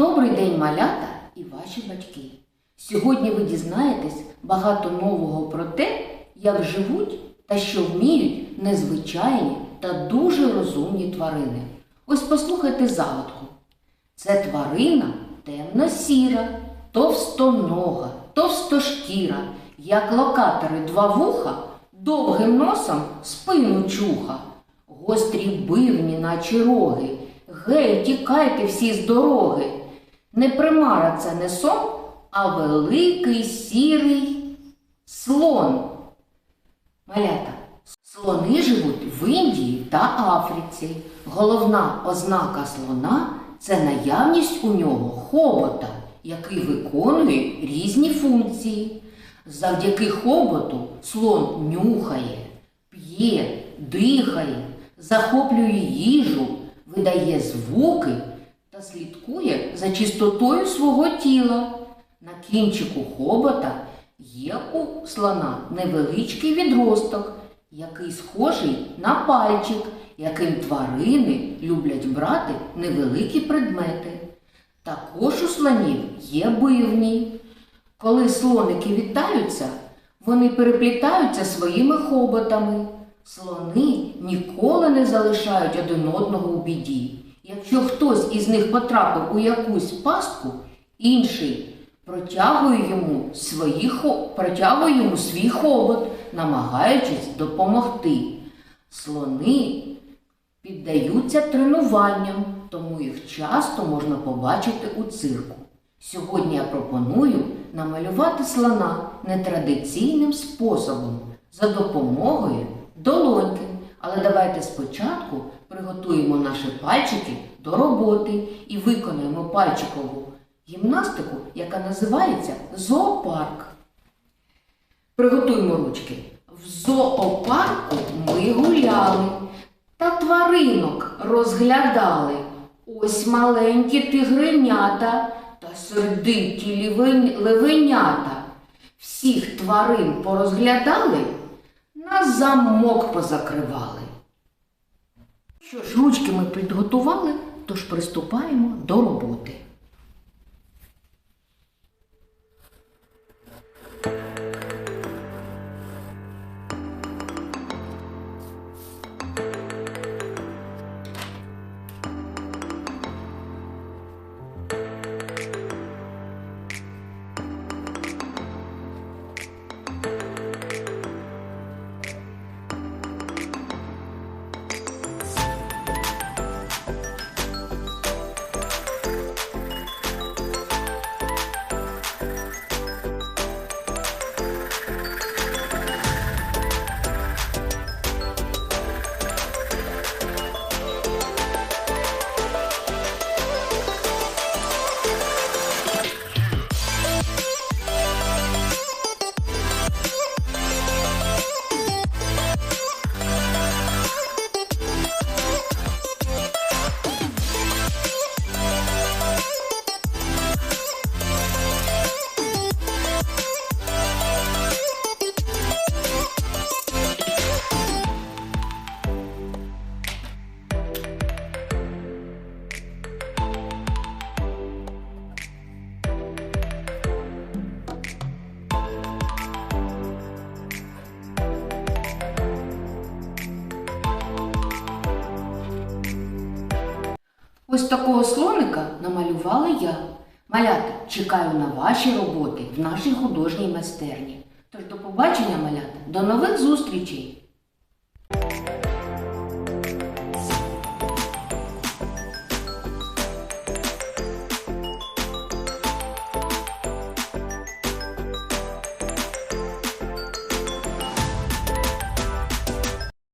Добрий день, малята і ваші батьки. Сьогодні ви дізнаєтесь багато нового про те, як живуть та що вміють незвичайні та дуже розумні тварини. Ось послухайте загадку. Це тварина темно-сіра, товстонога, товстошкіра, як локатори два вуха, довгим носом спину чуха, гострі бивні, наче роги. Гей, тікайте всі з дороги. Не примара це не сон, а великий сірий слон. Малята. Слони живуть в Індії та Африці. Головна ознака слона це наявність у нього хобота, який виконує різні функції. Завдяки хоботу слон нюхає, п'є, дихає, захоплює їжу, видає звуки та слідкує за чистотою свого тіла. На кінчику хобота є у слона невеличкий відросток, який схожий на пальчик, яким тварини люблять брати невеликі предмети. Також у слонів є бивні. Коли слоники вітаються, вони переплітаються своїми хоботами. Слони ніколи не залишають один одного у біді. Якщо хтось із них потрапив у якусь пастку, інший протягує йому, свої, протягує йому свій хобот, намагаючись допомогти. Слони піддаються тренуванням, тому їх часто можна побачити у цирку. Сьогодні я пропоную намалювати слона нетрадиційним способом за допомогою долоньки. Але давайте спочатку приготуємо наші пальчики до роботи і виконаємо пальчикову гімнастику, яка називається зоопарк. Приготуємо ручки. В зоопарку ми гуляли та тваринок розглядали. Ось маленькі тигренята та сердиті левенята. Всіх тварин порозглядали, на замок позакривали. Що ж, ручки ми підготували, тож приступаємо до роботи. Ось такого слоника намалювала я. Малята, чекаю на ваші роботи в нашій художній майстерні. Тож до побачення, малята, до нових зустрічей!